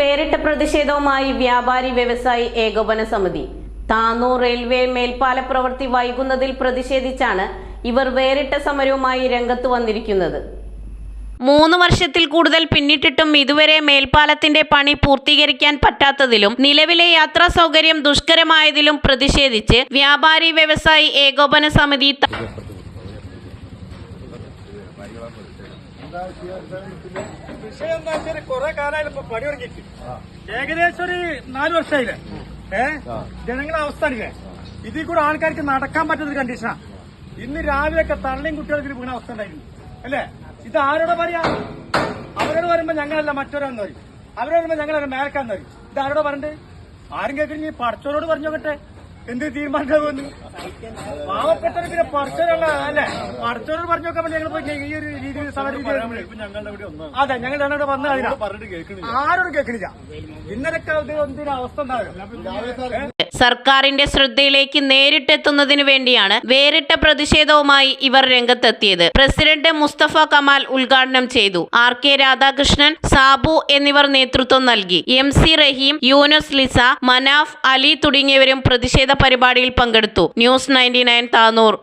വേറിട്ട പ്രതിഷേധവുമായി വ്യാപാരി വ്യവസായി ഏകോപന സമിതി. താനൂർ റെയിൽവേ മേൽപ്പാല പ്രവൃത്തി വൈകുന്നതിൽ പ്രതിഷേധിച്ചാണ് ഇവർ വേറിട്ട സമരവുമായി രംഗത്ത് വന്നിരിക്കുന്നത്. മൂന്ന് വർഷത്തിൽ കൂടുതൽ പിന്നിട്ടിട്ടും ഇതുവരെ മേൽപ്പാലത്തിന്റെ പണി പൂർത്തീകരിക്കാൻ പറ്റാത്തതിലും നിലവിലെ യാത്രാ സൗകര്യം ദുഷ്കരമായതിലും പ്രതിഷേധിച്ച് വ്യാപാരി വ്യവസായി ഏകോപന സമിതി വിഷയം എന്താ വെച്ചാൽ കുറെ കാലമായാലും ഇപ്പൊ പണി തുടങ്ങിയിട്ട്. ഏകദേശം ഒരു നാല് വർഷമായില്ലേ? ഏ? ജനങ്ങളുടെ അവസ്ഥ അല്ലേ ഇതിൽ കൂടെ ആൾക്കാർക്ക് നടക്കാൻ പറ്റുന്ന കണ്ടീഷനാ ഇന്ന് രാവിലെയൊക്കെ തള്ളിയും കുട്ടികൾക്ക് വീണ അവസ്ഥ ഉണ്ടായിരുന്നു. അല്ലേ? ഇത് ആരോട് പറയാ? അവരോട് പറയുമ്പോ ഞങ്ങളല്ല മറ്റൊരാന്ന് പറയും. അവരോട് പറയുമ്പോ ഞങ്ങളല്ല മേൽക്കാന്ന് പറയും. ഇത് ആരോട് പറഞ്ഞിട്ട്? ആരും കേൾക്കണെങ്കിൽ പഠിച്ചവരോട് പറഞ്ഞു നോക്കട്ടെ എന്ത് തീരുമാനിക്കാമെന്ന് പാവപ്പെട്ടവർ പിന്നെ പടച്ചോരുള്ള അല്ലേ? പടച്ചോരോട് പറഞ്ഞു നോക്കാൻ ഞങ്ങൾ പോയി ഈ ഒരു രീതിയിൽ സമര രീതി അതെ ഞങ്ങൾ ഞങ്ങളുടെ വന്ന അതിനാ. ആരോടും കേൾക്കണില്ല. ഇന്നലൊക്കെ എന്തിനാ അവസ്ഥ ഉണ്ടാവില്ല സർക്കാരിന്റെ ശ്രദ്ധയിലേക്ക് നേരിട്ടെത്തുന്നതിനു വേണ്ടിയാണ് വേറിട്ട പ്രതിഷേധവുമായി ഇവർ രംഗത്തെത്തിയത്. പ്രസിഡന്റ് മുസ്തഫ കമാൽ ഉദ്ഘാടനം ചെയ്തു. ആർ കെ രാധാകൃഷ്ണൻ സാബു എന്നിവർ നേതൃത്വം നൽകി. എം സി റഹീം യൂനസ് ലിസ മനാഫ് അലി തുടങ്ങിയവരും പ്രതിഷേധ പരിപാടിയിൽ പങ്കെടുത്തു. News ninety nine Tanur.